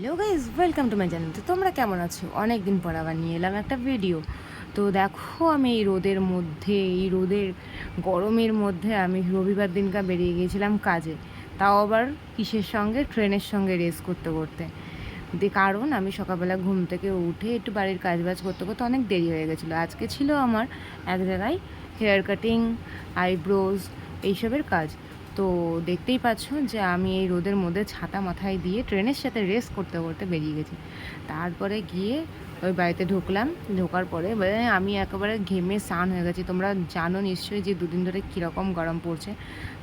Hello guys welcome to my channel তো তোমরা কেমন আছো? অনেক দিন পর আবার নিয়ে এলাম একটা ভিডিও তো দেখো, আমি এই রোদের মধ্যে, এই রোদের গরমের মধ্যে আমি রবিবার দিনকা বেরিয়ে গিয়েছিলাম কাজে। তাও আবার কিসের সঙ্গে? ট্রেনের সঙ্গে রেস করতে করতে। যে কারণ আমি সকালবেলা ঘুম থেকে উঠে একটু বাড়ির কাজ বাজ করতে করতে অনেক দেরি হয়ে গেছিল। আজকে ছিল আমার এক জায়গায় হেয়ার কাটিং আইব্রোজ এইসবের কাজ। তো দেখতেই পাচ্ছ যে আমি এই রোদের মধ্যে ছাতা মাথায় দিয়ে ট্রেনের সাথে রেস করতে করতে বেরিয়ে গেছি। তারপরে গিয়ে ওই বাড়িতে ঢুকলাম। ঢোকার পরে আমি একেবারে ঘেমে স্নান হয়ে গেছি। তোমরা জানো নিশ্চয়ই যে দুদিন ধরে কীরকম গরম পড়ছে।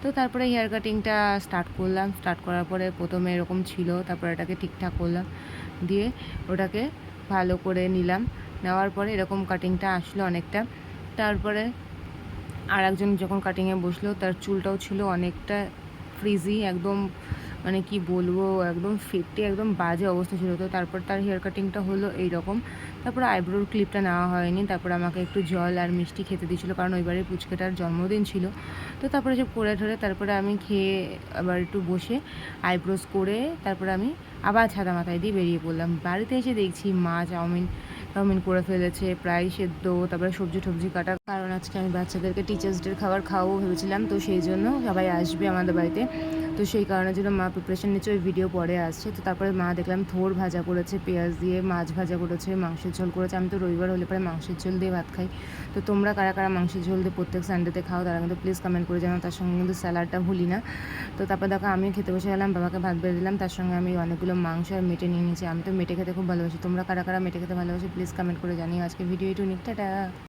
তো তারপরে হেয়ার কাটিংটা স্টার্ট করলাম। স্টার্ট করার পরে প্রথমে এরকম ছিল। তারপরে এটাকে ঠিকঠাক করলাম। দিয়ে ওটাকে ভালো করে নিলাম। নেওয়ার পরে এরকম কাটিংটা আসলো অনেকটা। তারপরে আর একজন যখন কাটিংয়ে বসল, তার চুলটাও ছিল অনেকটা ফ্রিজি একদম মানে কি বলব, একদম ফেটে, একদম বাজে অবস্থা ছিল। তো তারপর তার হেয়ার কাটিংটা হলো এই রকম তারপরে আইব্রোর ক্লিপটা নেওয়া হয়নি। তারপর আমাকে একটু জল আর মিষ্টি খেতে দিয়েছিলো, কারণ ওইবারে পুচকেটার জন্মদিন ছিল। তো তারপরে সব করে ঠরে তারপরে আমি খেয়ে আবার একটু বসে আইব্রোস করে তারপরে আমি আবার ছাদা মাথায় দিয়ে বেরিয়ে পড়লাম। বাড়িতে এসে দেখছি মা, চাউমিন চাউমিন করে ফেলেছে, প্রায় সেদ্ধ, তারপরে সবজি টবজি কাটা। কারণ আজকে আমি বাচ্চাদেরকে টিচার্স ডের খাবার খাওয়াবো ভেবেছিলাম, তো সেই জন্য সবাই আসবে আমাদের বাড়িতে। তো সেই কারণের জন্য মা প্রিপারেশন নিচ্ছে ওই ভিডিও পরে আসছে। তো তারপরে মা দেখলাম থোর ভাজা করেছে, পেঁয়াজ দিয়ে মাছ ভাজা করেছে, মাংসের ঝোল করেছে। আমি তো রবিবার হলে পরে মাংসের ঝোল দিয়ে ভাত খাই। তো তোমরা কারা কারা মাংসের ঝোল দিয়ে প্রত্যেক সানডেতে খাও, তারা কিন্তু প্লিজ কমেন্ট করে জানাও। তার সঙ্গে কিন্তু স্যালাডটা ভুলি না। তো তারপর দেখো আমিও খেতে বসে গেলাম, বাবাকে ভাত বেড়ে দিলাম। তার সঙ্গে আমি অনেকগুলো মাংস আর মেটে নিয়ে নিয়েছি। আমি তো মেটে খেতে খুব ভালোবাসি। তোমরা কারা কারা মেটে খেতে ভালোবাসি প্লিজ কমেন্ট করে জানিও। আজকে ভিডিও একটু নিকটা